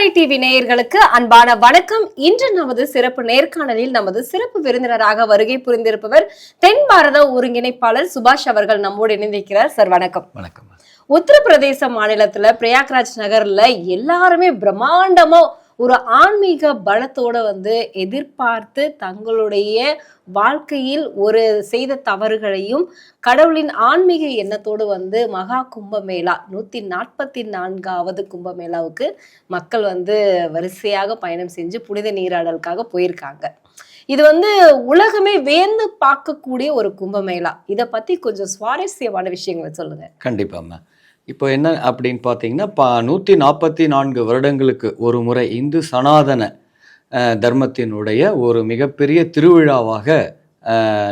தாமரை TV நேயர்களுக்கு அன்பான வணக்கம். இன்று நமது சிறப்பு நேர்காணலில் நமது சிறப்பு விருந்தினராக வருகை புரிந்திருப்பவர் தென் பாரத ஒருங்கிணைப்பாளர் சுபாஷ் அவர்கள் நம்மோடு இணைந்திருக்கிறார். சார் வணக்கம். வணக்கம். உத்தரப்பிரதேச மாநிலத்துல பிரயாக்ராஜ் நகர்ல எல்லாருமே பிரம்மாண்டமா ஒரு ஆன்மீக பலத்தோட வந்து எதிர்பார்த்து தங்களுடைய வாழ்க்கையில் ஒரு செய்த தவறுகளையும் கடவுளின் ஆன்மீக எண்ணத்தோடு வந்து மகா கும்பமேளா நூத்தி நாற்பத்தி நான்காவது கும்பமேளாவுக்கு மக்கள் வந்து வரிசையாக பயணம் செஞ்சு புனித நீராடலுக்காக போயிருக்காங்க. இது வந்து உலகமே வேந்து பார்க்கக்கூடிய ஒரு கும்பமேளா. இதை பத்தி கொஞ்சம் சுவாரஸ்யமான விஷயங்களை சொல்லுங்க. கண்டிப்பாம்மா. இப்போ என்ன அப்படின்னு பார்த்தீங்கன்னா பா நூற்றி நாற்பத்தி நான்கு வருடங்களுக்கு ஒரு முறை இந்து சனாதன தர்மத்தினுடைய ஒரு மிகப்பெரிய திருவிழாவாக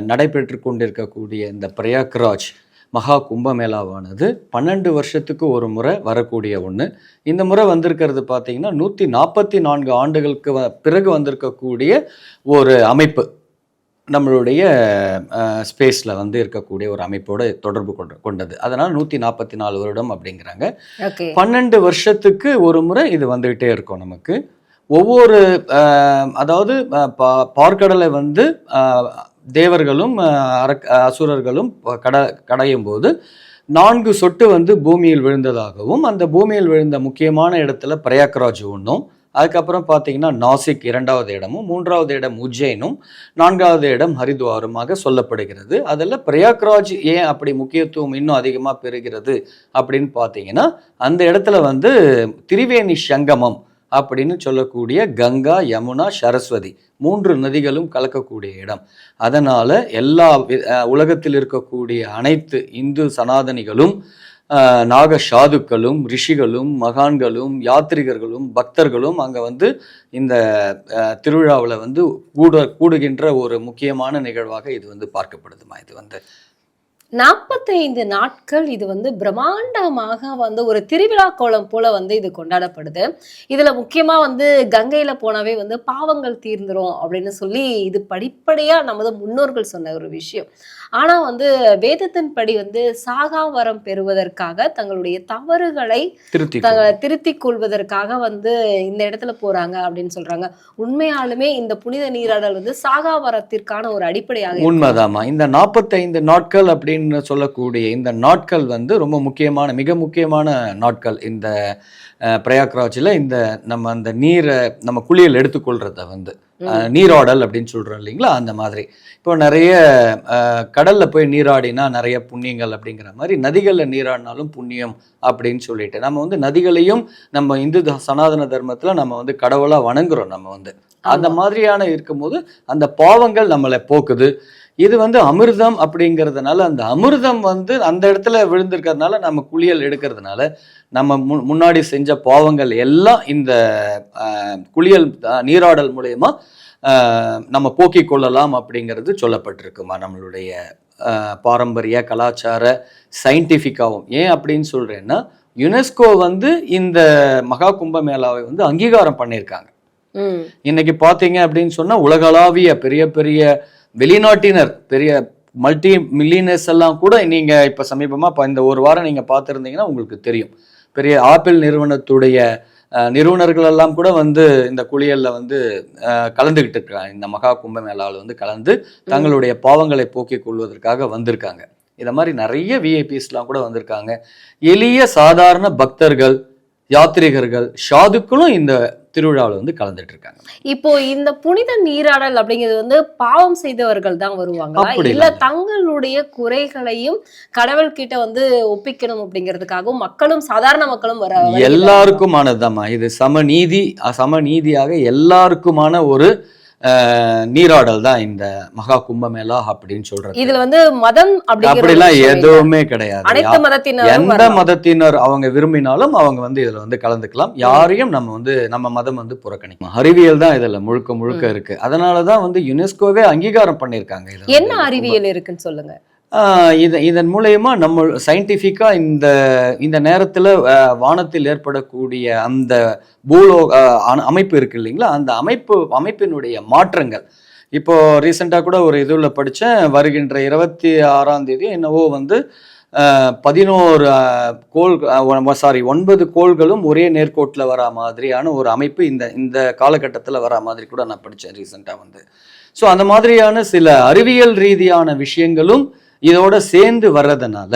நடைபெற்று கொண்டிருக்கக்கூடிய இந்த பிரயாக்ராஜ் மகா கும்பமேளாவானது பன்னெண்டு வருஷத்துக்கு ஒரு முறை வரக்கூடிய ஒன்று இந்த முறை வந்திருக்கிறது பார்த்தீங்கன்னா நூற்றி நாற்பத்தி நான்கு ஆண்டுகளுக்கு வ- பிறகு வந்திருக்கக்கூடிய ஒரு அமைப்பு. நம்மளுடைய ஸ்பேஸில் வந்து இருக்கக்கூடிய ஒரு அமைப்போட தொடர்பு கொண்ட கொண்டது. அதனால் நூற்றி நாற்பத்தி நாலு வருடம் அப்படிங்கிறாங்க. பன்னெண்டு வருஷத்துக்கு ஒரு முறை இது வந்துகிட்டே இருக்கும் நமக்கு. ஒவ்வொரு அதாவது பா- பார்க்கடலை வந்து தேவர்களும் அசுரர்களும் கட கடையும் போது நான்கு சொட்டு வந்து பூமியில் விழுந்ததாகவும் அந்த பூமியில் விழுந்த முக்கியமான இடத்துல பிரயாக்ராஜ் ஒன்றும் அதுக்கப்புறம் பார்த்தீங்கன்னா நாசிக் இரண்டாவது இடமும் மூன்றாவது இடம் உஜ்ஜைனும் நான்காவது இடம் ஹரித்வாருமாக சொல்லப்படுகிறது. அதில் பிரயாக்ராஜ் ஏன் அப்படி முக்கியத்துவம் இன்னும் அதிகமாக பெறுகிறது அப்படின்னு பார்த்தீங்கன்னா அந்த இடத்துல வந்து திரிவேணி சங்கமம் அப்படின்னு சொல்லக்கூடிய கங்கா யமுனா சரஸ்வதி மூன்று நதிகளும் கலக்கக்கூடிய இடம். அதனால் எல்லா உலகத்தில் இருக்கக்கூடிய அனைத்து இந்து சனாதனிகளும் நாக சாதுக்களும் ரிஷிகளும் மகான்களும் யாத்ரிகர்களும் பக்தர்களும் அங்கே வந்து இந்த திருவிழாவில் வந்து கூட கூடுகின்ற ஒரு முக்கியமான நிகழ்வாக இது வந்து பார்க்கப்படுதுமா? இது வந்து நாற்பத்தைந்து நாட்கள் இது வந்து பிரம்மாண்டமாக வந்து ஒரு திருவிழா கோலம் போல வந்து இது கொண்டாடப்படுது. இதுல முக்கியமா வந்து கங்கையில போனாவே வந்து பாவங்கள் தீர்ந்துரும் அப்படின்னு சொல்லி இது படிப்படியா நமது முன்னோர்கள் சொன்ன ஒரு விஷயம். ஆனா வந்து வேதத்தின் படி வந்து சாகா வரம் பெறுவதற்காக தங்களுடைய தவறுகளை திருத்தி தங்களை திருத்திக் கொள்வதற்காக வந்து இந்த இடத்துல போறாங்க அப்படின்னு சொல்றாங்க. உண்மையாலுமே இந்த புனித நீராடல் வந்து சாகா வரத்திற்கான ஒரு அடிப்படையாக இருக்கு. உண்மைதாம்மா இந்த நாற்பத்தைந்து நாட்கள் அப்படின்னு சொல்லக்கூடிய இந்த நாட்கள் வந்து ரொம்ப முக்கியமான மிக முக்கியமான நாட்கள். இந்த பிரயாக்ராஜில் இந்த நம்ம அந்த நீரை நம்ம குளியல் எடுத்துக்கொள்கிறத வந்து. நீராடல் அப்படின்னு சொல்றோம் இல்லைங்களா? அந்த மாதிரி. இப்போ நிறைய கடல்ல போய் நீராடினா நிறைய புண்ணியங்கள் அப்படிங்கிற மாதிரி நதிகளில் நீராடினாலும் புண்ணியம் அப்படின்னு சொல்லிட்டு. நம்ம வந்து நதிகளையும் நம்ம இந்து சனாதன தர்மத்துல நம்ம வந்து கடவுளா வணங்குறோம் நம்ம வந்து. அந்த. மாதிரியான இருக்கும்போது அந்த பாவங்கள் நம்மளை போக்குது. இது வந்து அமிர்தம் அப்படிங்கிறதுனால அந்த அமிர்தம் வந்து அந்த இடத்துல விழுந்திருக்கிறதுனால நம்ம குளியல் எடுக்கிறதுனால நம்ம முன்னாடி செஞ்ச பாவங்கள் எல்லாம் இந்த குளியல் நீராடல் மூலயமா நம்ம போக்கிக் கொள்ளலாம் அப்படிங்கிறது சொல்லப்பட்டிருக்குமா நம்மளுடைய பாரம்பரிய கலாச்சார சயின்டிஃபிக்காவும். ஏன் அப்படின்னு சொல்றேன்னா யுனெஸ்கோ வந்து இந்த மகா கும்பமேளாவை வந்து அங்கீகாரம் பண்ணியிருக்காங்க. இன்னைக்கு பார்த்தீங்க அப்படின்னு சொன்னா உலகளாவிய பெரிய பெரிய வெளிநாட்டினர் பெரிய மல்டி மில்லியனர்ஸ் எல்லாம் கூட நீங்க இப்ப சமீபமா இப்ப இந்த ஒரு வாரம் நீங்க பார்த்துருந்தீங்கன்னா உங்களுக்கு தெரியும். பெரிய ஆப்பிள் நிறுவனத்துடைய நிறுவனர்கள் எல்லாம் கூட வந்து இந்த குளியலில் வந்து கலந்துக்கிட்டு கலந்துகிட்டு இருக்காங்க. இந்த மகா கும்ப கும்பமேளாவில் வந்து கலந்து தங்களுடைய பாவங்களை போக்கிக் கொள்வதற்காக வந்திருக்காங்க. இதை மாதிரி நிறைய விஐபிஸ்லாம் கூட வந்திருக்காங்க. எளிய சாதாரண பக்தர்கள் யாத்ரீகர்கள் ஷாதுக்களும் இந்த திருவிழாவில் வந்து கலந்துட்டு இருக்காங்க இப்போ இந்த புனித நீராடல் அப்படிங்கிறது வந்து பாவம் செய்தவர்கள் தான் வருவாங்களா அப்படி இல்ல. தங்களுடைய குறைகளையும் கடவுள் கிட்ட வந்து ஒப்பிக்கணும் அப்படிங்கிறதுக்காகவும் மக்களும் சாதாரண மக்களும் வர. எல்லாருக்குமானதுதாம்மா இது சமநீதி சமநீதியாக எல்லாருக்குமான ஒரு நீராடல் தான் இந்த மகா கும்பமேளா அப்படின்னு சொல்றது இதுல வந்து மதம் அப்படிலாம் விஷயம் இல்ல. எதுவுமே கிடையாது எந்த. மதத்தினர் அவங்க விரும்பினாலும் அவங்க வந்து இதுல வந்து கலந்துக்கலாம் யாரையும் நம்ம வந்து நம்ம மதம் வந்து புறக்கணிக்கலாம் அறிவியல் தான் இதுல முழுக்க முழுக்க இருக்கு அதனாலதான் வந்து யுனெஸ்கோவே அங்கீகாரம் பண்ணியிருக்காங்க இதை என்ன. அறிவியல் இருக்குன்னு சொல்லுங்க இது இதன் மூலயமா நம்ம சயின்டிஃபிக்காக இந்த இந்த நேரத்தில் வானத்தில் ஏற்படக்கூடிய அந்த பூலோ அமைப்பு இருக்கு இல்லைங்களா? அந்த அமைப்பு அமைப்பினுடைய மாற்றங்கள். இப்போ ரீசெண்டாக கூட ஒரு இதில் படித்தேன் வருகின்ற இருபத்தி ஆறாம் தேதி என்னவோ வந்து பதினோரு கோள் சாரி ஒன்பது கோள்களும் ஒரே நேர்கோட்டில் வரா மாதிரியான ஒரு அமைப்பு இந்த இந்த காலகட்டத்தில் வரா மாதிரி கூட நான் படித்தேன் ரீசெண்டாக வந்து. ஸோ அந்த மாதிரியான சில அறிவியல் ரீதியான விஷயங்களும் இதோட சேர்ந்து வர்றதுனால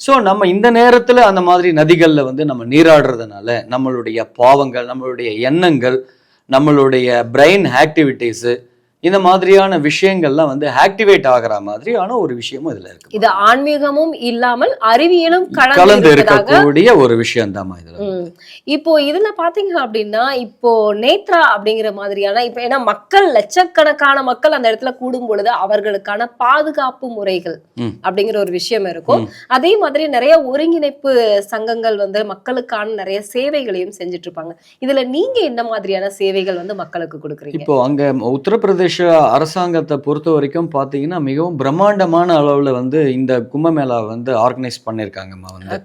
ஸோ நம்ம இந்த நேரத்தில் அந்த மாதிரி நதிகளில் வந்து நம்ம நீராடுறதுனால நம்மளுடைய பாவங்கள் நம்மளுடைய எண்ணங்கள் நம்மளுடைய பிரெயின் ஆக்டிவிட்டீஸு இந்த மாதிரியான விஷயங்கள்லாம் வந்து ஆக்டிவேட் ஆகிற மாதிரியான ஒரு விஷயமும் இதில் இருக்கு. இது ஆன்மீகமும் இல்லாமல் அறிவியலும் கலந்து இருக்கக்கூடிய ஒரு விஷயம் தான் இதுல. இப்போ இதுல பாத்தீங்க அப்படின்னா இப்போ நேத்ரா அப்படிங்கிற மாதிரியான இப்ப ஏன்னா மக்கள் லட்சக்கணக்கான மக்கள் அந்த இடத்துல கூடும் பொழுது அவர்களுக்கான பாதுகாப்பு முறைகள். அப்படிங்கிற ஒரு விஷயம் இருக்கும். அதே மாதிரி நிறைய ஒருங்கிணைப்பு சங்கங்கள் வந்து மக்களுக்கான நிறைய சேவைகளையும் செஞ்சுட்டு இருப்பாங்க. இதுல நீங்க என்ன மாதிரியான சேவைகள் வந்து மக்களுக்கு கொடுக்குறீங்க? இப்போ அங்க உத்தரப்பிரதேச அரசாங்கத்தை பொறுத்த வரைக்கும் பார்த்தீங்கன்னா மிகவும் பிரம்மாண்டமான அளவில் வந்து இந்த கும்பமேளா வந்து ஆர்கனைஸ் பண்ணியிருக்காங்கம்மா வந்து.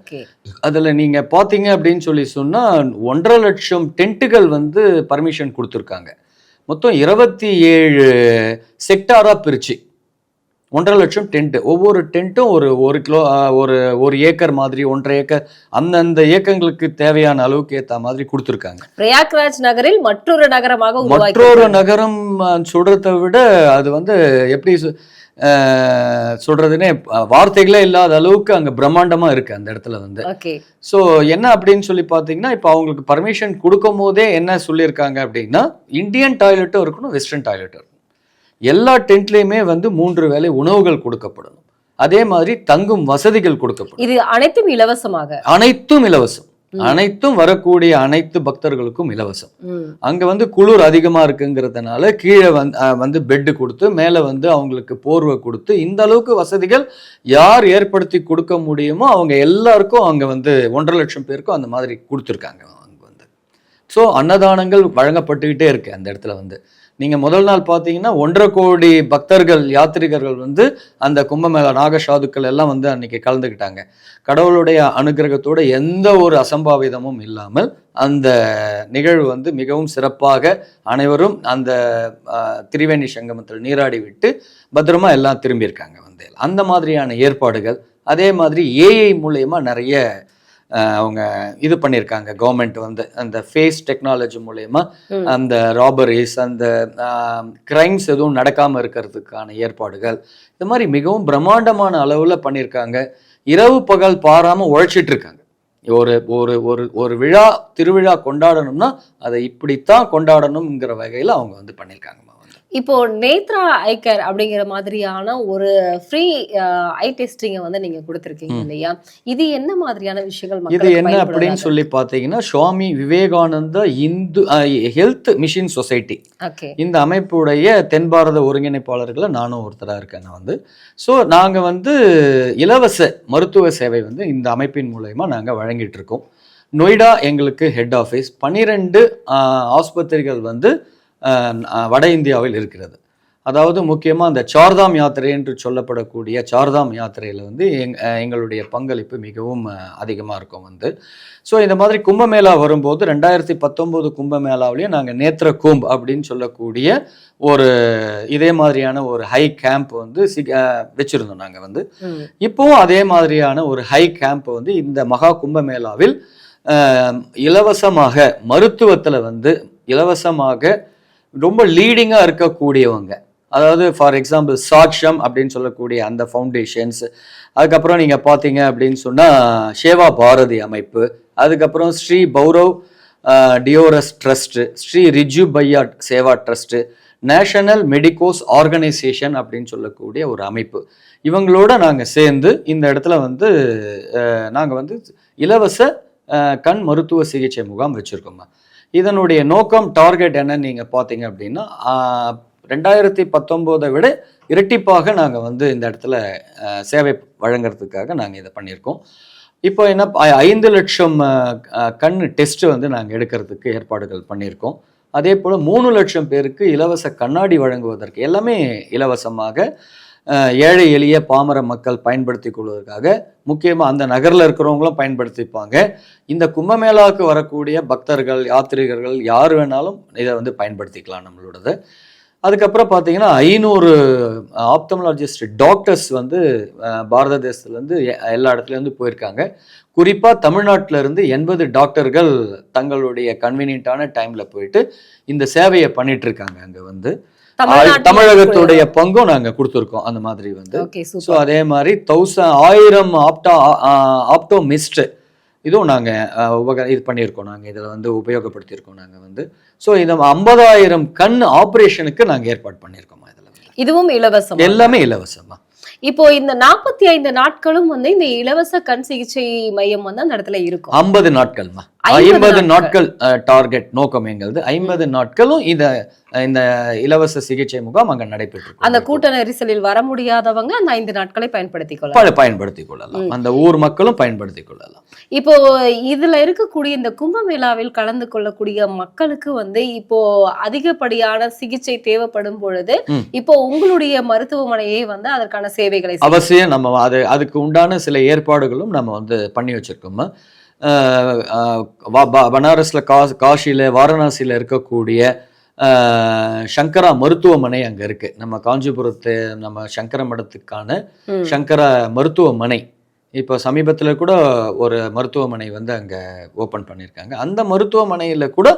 அதில் நீங்கள் பார்த்தீங்க அப்படின்னு சொல்லி சொன்னால் ஒன்றரை லட்சம் டென்ட்டுகள் வந்து பர்மிஷன் கொடுத்துருக்காங்க. மொத்தம் இருபத்தி ஏழு செக்டாராக பிரிச்சு. ஒன்றரை லட்சம் டென்ட். ஒவ்வொரு டென்ட்டும் ஒரு ஒரு கிலோ ஒரு ஒரு ஏக்கர் மாதிரி ஒன்றரை ஏக்கர் அந்தந்த ஏக்கங்களுக்கு தேவையான அளவுக்கு ஏற்ற மாதிரி கொடுத்துருக்காங்க. பிரயாக்ராஜ் நகரில் மற்றொரு நகரமாக மற்றொரு நகரம் சொல்றதை விட அது வந்து எப்படி சொல்றதுன்னே வார்த்தைகளே இல்லாத அளவுக்கு அங்க பிரம்மாண்டமா இருக்கு அந்த இடத்துல வந்து. ஸோ என்ன அப்படின்னு சொல்லி பார்த்தீங்கன்னா இப்போ அவங்களுக்கு பர்மிஷன் கொடுக்கும் போதே என்ன சொல்லியிருக்காங்க அப்படின்னா இந்தியன் டாய்லெட்டும் இருக்கணும் வெஸ்டர்ன் டாய்லெட்டும் எல்லா டென்ட்லேயுமே வந்து மூன்று வேளை உணவுகள் கொடுக்கப்படணும். அதே மாதிரி தங்கும் வசதிகள் கொடுக்கப்படும் இது அனைத்தும் இலவசமாக? அனைத்தும் இலவசம். அனைத்தும் வரக்கூடிய அனைத்து பக்தர்களுக்கும் இலவசம். அங்க வந்து குளிர் அதிகமா இருக்குங்கிறதுனால கீழே வந்து பெட்டு கொடுத்து மேலே வந்து அவங்களுக்கு போர்வை கொடுத்து இந்த அளவுக்கு வசதிகள் யார் ஏற்படுத்தி கொடுக்க முடியுமோ அவங்க எல்லாருக்கும் அங்க வந்து ஒன்றரை லட்சம் பேருக்கும் அந்த மாதிரி கொடுத்துருக்காங்க அங்க வந்து. ஸோ அன்னதானங்கள் வழங்கப்பட்டுக்கிட்டே இருக்கு அந்த இடத்துல வந்து. நீங்கள் முதல் நாள் பார்த்தீங்கன்னா ஒன்றரை கோடி பக்தர்கள் யாத்திரிகர்கள் வந்து அந்த கும்பமேளா நாகசாதுக்கள் எல்லாம் வந்து அன்னைக்கு கலந்துக்கிட்டாங்க. கடவுளுடைய அனுகிரகத்தோட எந்த ஒரு அசம்பாவிதமும் இல்லாமல் அந்த நிகழ்வு வந்து மிகவும் சிறப்பாக அனைவரும் அந்த திரிவேணி சங்கமத்தில் நீராடி விட்டு பத்திரமா எல்லாம் திரும்பியிருக்காங்க வந்து அந்த மாதிரியான ஏற்பாடுகள் அதே மாதிரி ஏஐ மூலயமா நிறைய அவங்க இது பண்ணியிருக்காங்க. கவர்மெண்ட் வந்து அந்த ஃபேஸ் டெக்னாலஜி மூலயமா. அந்த ராபரிஸ் அந்த கிரைம்ஸ் எதுவும் நடக்காமல் இருக்கிறதுக்கான ஏற்பாடுகள் இது மாதிரி மிகவும் பிரம்மாண்டமான அளவில் பண்ணியிருக்காங்க. இரவு பகல் பாராமல் உழைச்சிட்டு இருக்காங்க. ஒரு ஒரு ஒரு ஒரு விழா திருவிழா கொண்டாடணும்னா அதை இப்படித்தான் கொண்டாடணுங்கிற வகையில் அவங்க வந்து பண்ணியிருக்காங்கம்மா வந்து இப்போ நேத்ரா ஐக்கர் அப்படிங்கிற மாதிரியான ஒரு ஃப்ரீ ஐ டெஸ்டிங்கை வந்து நீங்க கொடுத்துருக்கீங்க. இல்லையா? இது என்ன மாதிரியான விஷயங்கள் இது என்ன அப்படின்னு? சொல்லி பார்த்தீங்கன்னா Swami Vivekananda Hindu health mission society. Okay. இந்த அமைப்புடைய தென் பாரத ஒருங்கிணைப்பாளர்களை நானும் ஒருத்தராக இருக்கேன் நான் வந்து. ஸோ நாங்கள் வந்து இலவச மருத்துவ சேவை வந்து இந்த அமைப்பின் மூலயமா நாங்கள் வழங்கிட்டு இருக்கோம். நொய்டா எங்களுக்கு ஹெட் ஆஃபீஸ் பன்னிரெண்டு ஆஸ்பத்திரிகள் வந்து வட இந்தியாவில் இருக்கிறது. அதாவது முக்கியமாக அந்த சார்தாம் யாத்திரை என்று சொல்லப்படக்கூடிய சார்தாம் யாத்திரையில் வந்து எங் எங்களுடைய பங்களிப்பு மிகவும் அதிகமாக இருக்கும் வந்து. ஸோ இந்த மாதிரி கும்பமேளா வரும்போது ரெண்டாயிரத்தி பத்தொம்போது கும்பமேளாவிலையும் நாங்கள் நேத்திர கும்ப் அப்படின்னு சொல்லக்கூடிய ஒரு இதே மாதிரியான ஒரு ஹை கேம்ப் வந்து சி- வச்சிருந்தோம் நாங்கள் வந்து. இப்போவும் அதே மாதிரியான ஒரு ஹை கேம்ப் வந்து இந்த மகா கும்பமேளாவில் இலவசமாக மருத்துவத்தில் வந்து இலவசமாக ரொம்ப லீடிங்காக இருக்கக்கூடியவங்க. அதாவது ஃபார் எக்ஸாம்பிள் சாட்சம் அப்படின்னு சொல்லக்கூடிய அந்த ஃபவுண்டேஷன்ஸ் அதுக்கப்புறம் நீங்கள் பார்த்தீங்க அப்படின்னு சொன்னால் சேவா பாரதி அமைப்பு. அதுக்கப்புறம் Shri பௌரவ் டியோரஸ் trust Shri Riju Bhaiya Seva trust national medicos organisation அப்படின்னு சொல்லக்கூடிய ஒரு அமைப்பு. இவங்களோட நாங்கள் சேர்ந்து இந்த இடத்துல வந்து நாங்கள் வந்து இலவச கண் மருத்துவ சிகிச்சை முகாம் வச்சுருக்கோம்மா. இதனுடைய நோக்கம் டார்கெட் என்னன்னு நீங்கள் பார்த்தீங்க அப்படின்னா ரெண்டாயிரத்தி பத்தொம்போதை விட இரட்டிப்பாக நாங்கள் வந்து இந்த இடத்துல சேவை வழங்குறதுக்காக நாங்கள் இதை பண்ணியிருக்கோம். இப்போ என்ன ஐந்து லட்சம் கண் டெஸ்ட் வந்து நாங்கள் எடுக்கிறதுக்கு ஏற்பாடுகள் பண்ணியிருக்கோம். அதே போல் மூணு லட்சம் பேருக்கு இலவச கண்ணாடி வழங்குவதற்கு எல்லாமே இலவசமாக ஏழை எளிய பாமர மக்கள் பயன்படுத்தி கொள்வதற்காக முக்கியமாக அந்த நகரில் இருக்கிறவங்களும் பயன்படுத்திப்பாங்க. இந்த கும்பமேளாவுக்கு வரக்கூடிய பக்தர்கள் யாத்ரீகர்கள் யார் வேணாலும் இதை வந்து பயன்படுத்திக்கலாம் நம்மளோடது. அதுக்கப்புறம் பார்த்தீங்கன்னா ஐநூறு ஆப்தமலாஜிஸ்ட் டாக்டர்ஸ் வந்து பாரத தேசத்துலேருந்து எல்லா இடத்துலேருந்து போயிருக்காங்க. குறிப்பாக தமிழ்நாட்டில் இருந்து எண்பது டாக்டர்கள் தங்களுடைய கன்வீனியன்ட்டான டைமில் போயிட்டு இந்த சேவையை பண்ணிகிட்ருக்காங்க அங்கே வந்து. தமிழகத்துடைய பங்கும் நாங்கள் கொடுத்துருக்கோம் அந்த மாதிரி வந்து. ஸோ அதே மாதிரி தௌசண்ட் ஆயிரம் ஆப்டா ஆப்டோ மிஸ்ட் இதுவும் நாங்கள் உபக இது பண்ணியிருக்கோம். நாங்கள் இதில் வந்து உபயோகப்படுத்தியிருக்கோம் நாங்கள் வந்து. ஸோ இந்த ஐம்பதாயிரம் கண் ஆப்ரேஷனுக்கு நாங்கள் ஏற்பாடு பண்ணியிருக்கோமா இதில் இதுவும் இலவசம்? எல்லாமே இலவசமா. இப்போ இந்த நாற்பத்தி ஐந்து நாட்களும் வந்து இந்த இலவச கண் சிகிச்சை மையம் வந்து அந்த இடத்துல இருக்கும். ஐம்பது நாட்கள்மா. ஐம்பது நாட்கள். டார்கெட் நோக்கம் எங்களது. ஐம்பது நாட்களும் இத இந்த இலவச சிகிச்சை முகாம் அங்க நடைபெற்று அந்த கூட்ட நெரிசலில் வர முடியாதவங்க அந்த ஐந்து நாட்களை பயன்படுத்திக் கொள்ளலாம். பயன்படுத்திக் கொள்ளலாம். அந்த ஊர் மக்களும் பயன்படுத்திக் கொள்ளலாம். இப்போ இதுல இருக்கக்கூடிய இந்த கும்பமேளாவில் கலந்து கொள்ளக்கூடிய மக்களுக்கு வந்து இப்போ அதிகப்படியான சிகிச்சை தேவைப்படும் பொழுது. இப்போ உங்களுடைய மருத்துவமனையே வந்து அதற்கான சேவைகளை. அவசியம் நம்ம அது அதுக்கு உண்டான சில ஏற்பாடுகளும் நம்ம வந்து பண்ணி வச்சிருக்கோம். பனாரஸ்ல கா காஷியில வாரணாசியில இருக்கக்கூடிய சங்கரா மருத்துவமனை அங்க இருக்கு. நம்ம காஞ்சிபுரத்து நம்ம சங்கர மடத்துக்கான. சங்கர மருத்துவமனை. இப்போ சமீபத்தில் கூட ஒரு மருத்துவமனை வந்து அங்கே ஓப்பன் பண்ணியிருக்காங்க அந்த மருத்துவமனையில் கூட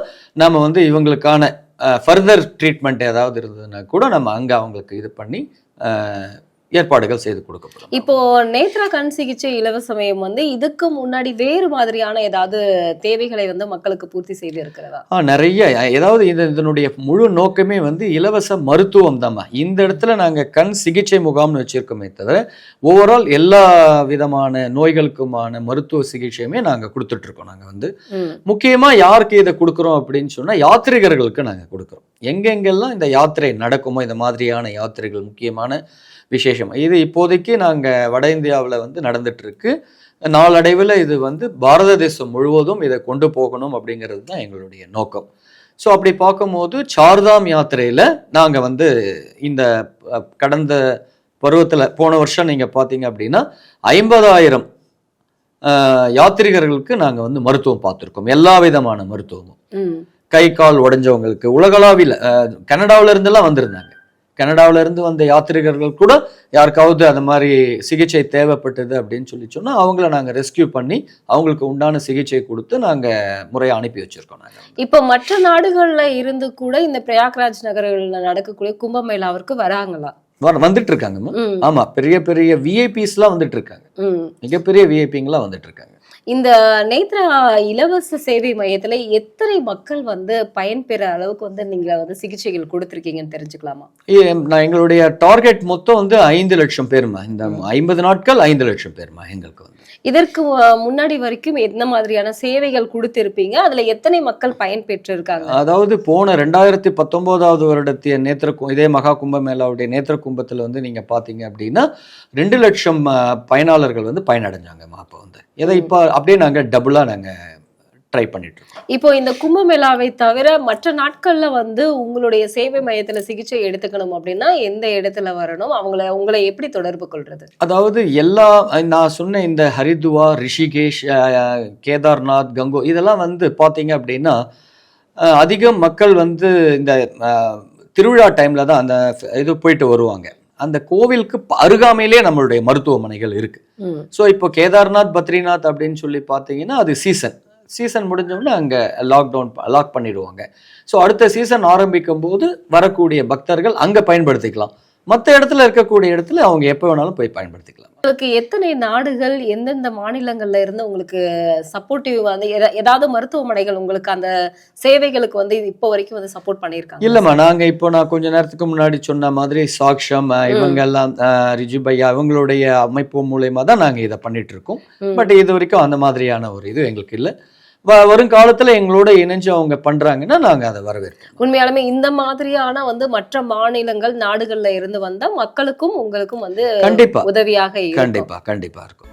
நம்ம வந்து இவங்களுக்கான ஃபர்தர் ட்ரீட்மெண்ட் ஏதாவது இருந்ததுன்னா கூட நம்ம அங்கே அவங்களுக்கு இது பண்ணி ஏற்பாடுகள் செய்து கொடுக்கப்படும். இப்போ நேத்ரா கண் சிகிச்சை இலவச மையம் வந்து இதுக்கு முன்னாடி வேறு மாதிரியான ஏதாவது தேவைகளை வந்து மக்களுக்கு பூர்த்தி செய்து இருக்கிறதா? நிறைய. ஏதாவது இது இதனுடைய முழு நோக்கமே வந்து இலவச மருத்துவம் தாம்மா இந்த இடத்துல நாங்கள் கண் சிகிச்சை முகாம்னு வச்சிருக்கோமே தவிர ஓவரால் எல்லா விதமான நோய்களுக்குமான மருத்துவ சிகிச்சையுமே நாங்கள் கொடுத்துட்ருக்கோம் நாங்கள் வந்து ம். முக்கியமா யாருக்கு இதை கொடுக்குறோம் அப்படின்னு சொன்னா யாத்ரிகர்களுக்கு நாங்க கொடுக்குறோம். எங்கெங்கெல்லாம் இந்த யாத்திரை நடக்குமோ இந்த மாதிரியான யாத்திரைகள் முக்கியமான விசேஷம். இது இப்போதைக்கு நாங்கள் வட இந்தியாவில் வந்து நடந்துட்டுருக்கு. நாளடைவில் இது வந்து பாரத தேசம் முழுவதும் இதை கொண்டு போகணும் அப்படிங்கிறது தான் எங்களுடைய நோக்கம். ஸோ அப்படி பார்க்கும்போது சார்தாம் யாத்திரையில் நாங்கள் வந்து இந்த கடந்த பருவத்தில் போன வருஷம் நீங்கள் பார்த்தீங்க அப்படின்னா ஐம்பதாயிரம் யாத்ரிகர்களுக்கு நாங்கள் வந்து மருத்துவம் பார்த்துருக்கோம். எல்லா விதமான மருத்துவமும். கை கால் உடைஞ்சவங்களுக்கு உலகளாவில் கனடாவில இருந்தெல்லாம் வந்திருந்தாங்க. கனடாவில இருந்து வந்த யாத்ரிகர்கள் கூட யாருக்காவது அந்த மாதிரி சிகிச்சை தேவைப்பட்டது அப்படின்னு சொல்லி சொன்னா அவங்கள நாங்க ரெஸ்கியூ பண்ணி அவங்களுக்கு உண்டான சிகிச்சை கொடுத்து நாங்க முறையை அனுப்பி வச்சிருக்கோம் நாங்க. இப்போ மற்ற நாடுகள்ல இருந்து கூட இந்த பிரயாக்ராஜ் நகரில் நடக்கக்கூடிய கும்பமேளாவிற்கு வராங்களா? வர- வந்துட்டு இருக்காங்கம்மா. ம். ஆமா பெரிய பெரிய விஐபிஸ்லாம் வந்துட்டு இருக்காங்க. மிகப்பெரிய விஐபிங்கெல்லாம் வந்துட்டு இருக்காங்க. இந்த நேத்ரா இலவச சேவை மையத்துல எத்தனை மக்கள் வந்து பயன்பெற அளவுக்கு வந்து நீங்க வந்து சிகிச்சைகள் கொடுத்திருக்கீங்கன்னு தெரிஞ்சுக்கலாமா? நான் எங்களுடைய டார்கெட் மொத்தம் வந்து ஐந்து லட்சம் பேருமா? இந்த ஐம்பது நாட்கள் ஐந்து லட்சம் பேருமா எங்களுக்கு வந்து? இதற்கு முன்னாடி வரைக்கும் என்ன மாதிரியான சேவைகள் கொடுத்திருப்பீங்க? அதுல எத்தனை மக்கள் பயன் பெற்றிருக்காங்க? அதாவது போன ரெண்டாயிரத்தி பத்தொன்பதாவது வருடத்திய நேத்திர இதே மகா கும்பமேளாவுடைய நேத்திர கும்பத்தில் வந்து நீங்க பாத்தீங்க அப்படின்னா ரெண்டு லட்சம் பயனாளர்கள் வந்து பயனடைஞ்சாங்கம்மா அப்போ வந்து. இதை இப்போ அப்படியே நாங்க டபுளா நாங்க ட்ரை பண்ணிட்டு இருக்கோம். இப்போ இந்த கும்பமேளாவை தவிர மற்ற நாட்கள்ல வந்து உங்களுடைய சேவை மையத்துல சிகிச்சை எடுத்துக்கணும் அப்படின்னா எந்த இடத்துல வரணும்? அவங்கள உங்களை எப்படி தொடர்பு கொள்றது? அதாவது எல்லா நான் சொன்ன இந்த ஹரித்துவா ரிஷிகேஷ் கேதார்நாத் கங்கோ இதெல்லாம் வந்து பார்த்தீங்க அப்படின்னா அதிகம் மக்கள் வந்து இந்த திருவிழா டைம்ல தான் அந்த இது போயிட்டு வருவாங்க. அந்த கோவிலுக்கு அருகாமையிலே நம்மளுடைய மருத்துவமனைகள் இருக்கு. ஸோ இப்போ கேதார்நாத் பத்ரிநாத் அப்படின்னு சொல்லி பார்த்தீங்கன்னா அது சீசன் சீசன் முடிஞ்சோடனே அங்கே லாக்டவுன் லாக் பண்ணிடுவாங்க. ஸோ அடுத்த சீசன் ஆரம்பிக்கும் போது வரக்கூடிய பக்தர்கள் அங்கே பயன்படுத்திக்கலாம். மற்ற இடத்துல இருக்கக்கூடிய இடத்துல அவங்க எப்போ வேணாலும் போய் பயன்படுத்திக்கலாம். உங்களுக்கு எத்தனை நாடுகள் எந்தெந்த மாநிலங்கள்ல இருந்து உங்களுக்கு சப்போர்ட்டிவ் வந்து ஏதாவது மருத்துவமனைகள் உங்களுக்கு அந்த சேவைகளுக்கு வந்து இப்போ வரைக்கும் வந்து சப்போர்ட் பண்ணியிருக்காங்க? இல்லைம்மா நாங்கள் இப்போ நான் கொஞ்ச நேரத்துக்கு முன்னாடி சொன்ன மாதிரி சாக்ஷம் இவங்க எல்லாம் அஹ், ரிஜுபையா இவங்களுடைய அமைப்பு மூலயமா தான் நாங்கள் இதை பண்ணிட்டு இருக்கோம். பட் இது வரைக்கும் அந்த மாதிரியான ஒரு இது எங்களுக்கு இல்லை. வருங்காலத்தில் எங்களோட இணைஞ்சு அவங்க பண்ணுறாங்கன்னா நாங்கள் அதை வரவேற்கிறோம். உண்மையாலுமே இந்த மாதிரியான வந்து மற்ற மாநிலங்கள் நாடுகள்ல இருந்து வந்த மக்களுக்கும் உங்களுக்கும் வந்து கண்டிப்பா. உதவியாக கண்டிப்பா கண்டிப்பா இருக்கும்.